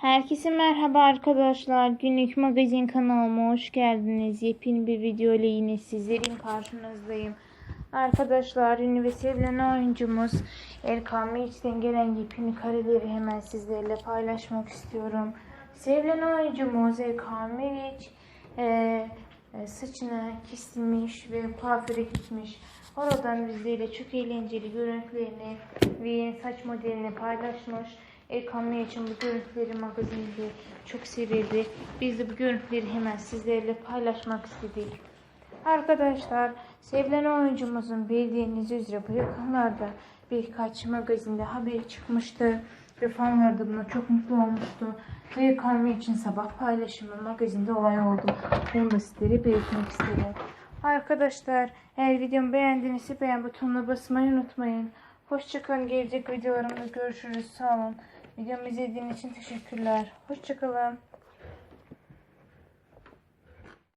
Herkese merhaba arkadaşlar. Günlük magazin kanalıma hoş geldiniz. Yepyeni bir video ile yine sizlerin karşınızdayım. Arkadaşlar ünlü ve sevilen oyuncumuz Erkan Meriç'ten gelen yepyeni kareleri hemen sizlerle paylaşmak istiyorum. Sevilen oyuncumuz Erkan Meriç eee, e, saçını kestirmiş ve kuaföre gitmiş. Oradan bizlerle çok eğlenceli görüntülerini ve saç modelini paylaşmış. Erkan Meriç'in bu görüntüleri magazinde çok sevildi. Biz de bu görüntüleri hemen sizlerle paylaşmak istedik. Arkadaşlar sevilen oyuncumuzun bildiğiniz üzere bu yakınlarda birkaç magazinde haberi çıkmıştı. Ve fanlar da buna çok mutlu olmuştu. Ve Karmi için sabah paylaşımı magazinde olay oldu. Bunu da sizlere belirtmek istedim. Arkadaşlar eğer videomu beğendiğinizde beğen butonuna basmayı unutmayın. Hoşçakalın. Gelecek videolarımda görüşürüz. Sağ olun. Videomu izlediğiniz için teşekkürler. Hoşçakalın.